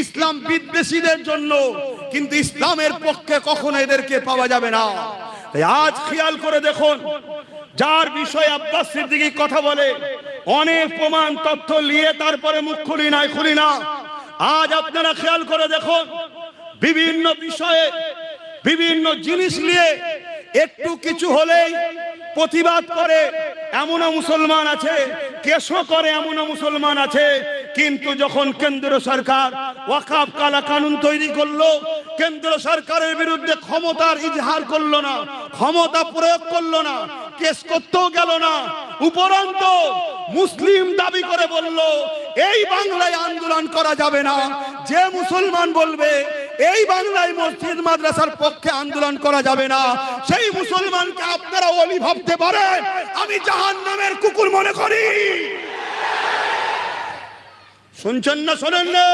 ইসলাম বিদ্বেষীদের জন্য কিন্তু ইসলামের পক্ষে কখনো এদেরকে পাওয়া যাবে না। তাই আজ খেয়াল করে দেখুন, যার বিষয়ে আব্বাস সিদ্দিকী কথা বলে, অনেক প্রমাণ, তথ্য নিয়ে তারপরে মুখ খুলি নাই, খুলি না। আজ আপনারা খেয়াল করে দেখুন, বিভিন্ন বিষয়ে বিভিন্ন জিনিস নিয়ে একটু কিছু হলেই প্রতিবাদ করে, এমনও মুসলমান আছে কেশও করে, এমনও মুসলমান আছে। কিন্তু যখন কেন্দ্র সরকার ওয়াকাফ কালা কানুন তৈরি করল, কেন্দ্র সরকারের বিরুদ্ধে ক্ষমতার ইজহার করল না, ক্ষমতা প্রয়োগ করল না, কেস করতেও গেল না, উপরন্ত মুসলিম দাবি করে বলল, এই বাংলায় আন্দোলন করা যাবে না, যে মুসলমান বলবে, এই বাংলায় মসজিদ মাদ্রাসার পক্ষে আন্দোলন করা যাবে না, সেই মুসলমানকে আপনারা অলি ভাবতে পারেন, আমি জাহান নামের কুকুর মনে করি। শুনছেন না শোনেন না